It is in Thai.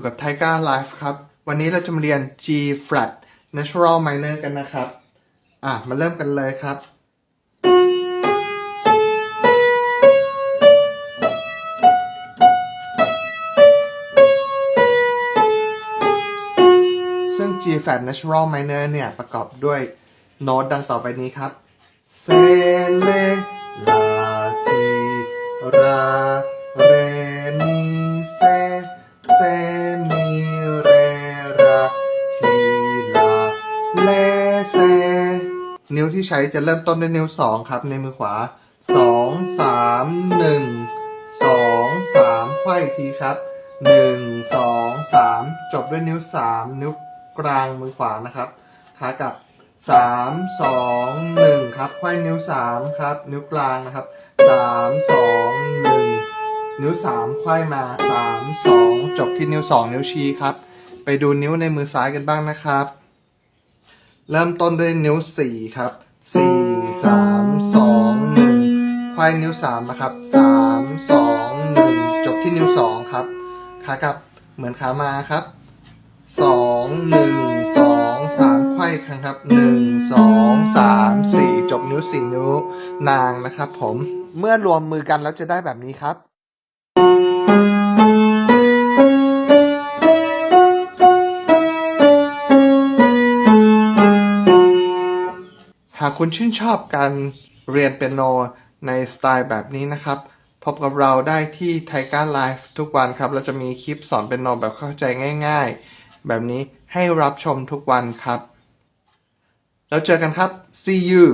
อยู่กับ Tiger Life ครับ วันนี้เราจะมาเรียน G flat natural minor กันนะครับ อะ มาเริ่มกันเลยครับ ซึ่ง G flat natural minor เนี่ย ประกอบด้วยโน้ตดังต่อไปนี้ครับเซเลลาทีราเรมีเซเซ เลเซ นิ้วที่ใช้จะเริ่มต้นด้วยนิ้วสองครับ ในมือขวาสองสามหนึ่งสองสามไขว้อีกทีครับหนึ่งสองสามจบด้วยนิ้วสามนิ้วกลางมือขวานะครับขากับสามสองหนึ่งครับไขว้นิ้วสามครับ นิ้วกลางนะครับสามสองหนึ่งนิ้วสามไขว้มาสามสองจบที่นิ้วสองนิ้วชี้ครับ ไปดูนิ้วในมือซ้ายกันบ้างนะครับ เริ่มต้นด้วยนิ้วสี่ครับสี่สามสองหนึ่งไขว้นิ้วสามนะครับสามสองหนึ่งจบที่นิ้วสองครับขากับเหมือนขามาครับสองหนึ่งสองสามไขว้อีกครั้งครับหนึ่งสองสามสี่จบนิ้วสี่นิ้วนางนะครับผมเมื่อรวมมือกันแล้วจะได้แบบนี้ครับ หากคุณชื่นชอบการเรียนเปียโนในสไตล์แบบนี้นะครับ พบกับเราได้ที่ Tiger Life ทุกวันครับ เราจะมีคลิปสอนเปียโนแบบเข้าใจง่าย ๆ แบบนี้ให้รับชมทุกวันครับ แล้วเจอกันครับ see you